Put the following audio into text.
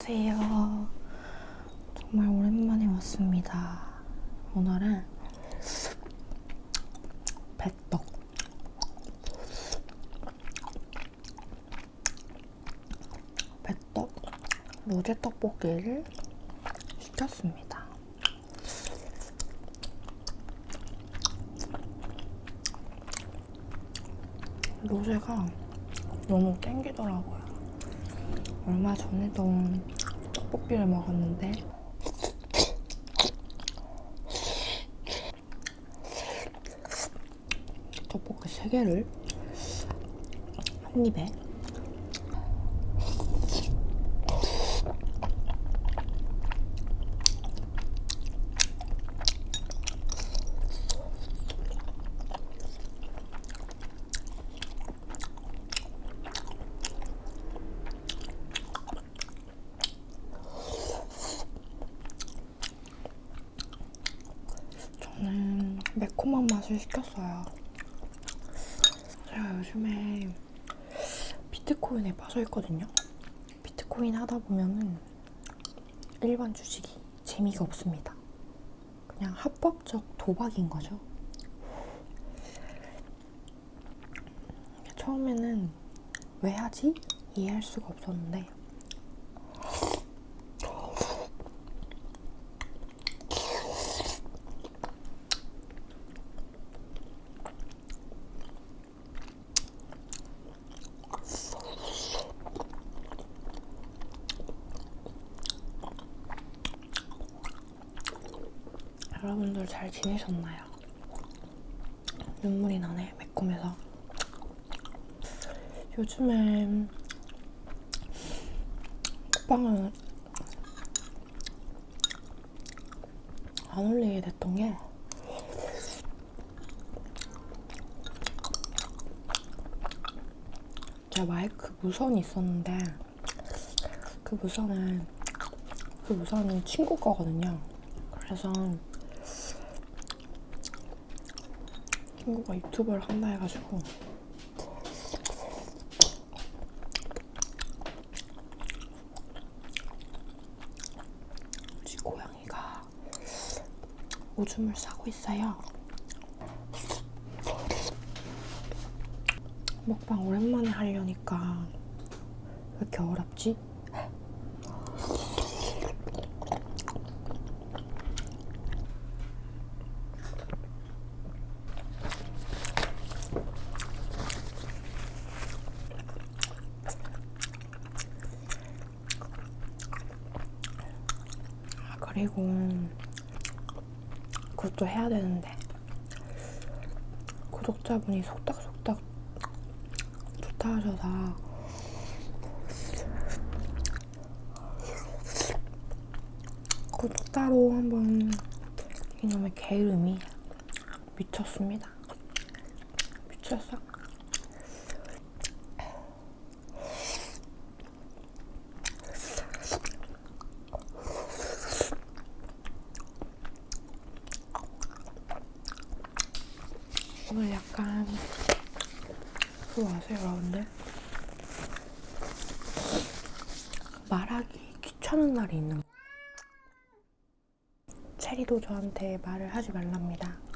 안녕하세요. 정말 오랜만에 왔습니다. 오늘은 배떡. 배떡 로제 떡볶이를 시켰습니다. 로제가 너무 땡기더라고요. 얼마 전에도 떡볶이를 먹었는데 떡볶이 3개를 한 입에 저는 매콤한 맛을 시켰어요. 제가 요즘에 비트코인에 빠져 있거든요. 비트코인 하다 보면은 일반 주식이 재미가 없습니다. 그냥 합법적 도박인 거죠. 처음에는 왜 하지? 이해할 수가 없었는데 여러분들 잘 지내셨나요? 눈물이 나네, 매콤해서. 요즘에 국방을 안 올리게 됐던 게제 마이크 무선이 있었는데 그 무선은 그 무선은 친구 거거든요. 그래서 친구가 유튜브를 한다 해가지고 우리 고양이가 오줌을 싸고 있어요. 먹방 오랜만에 하려니까 왜 이렇게 어렵지? 그리고 그것도 해야 되는데 구독자분이 속닥속닥 좋다 하셔서 구독 따로 한번 이놈의 게으름이 미쳤습니다. 미쳤어. 오늘 약간 그거 아세요, 여러분들? 말하기 귀찮은 날이 있는 거. 체리도 저한테 말을 하지 말랍니다.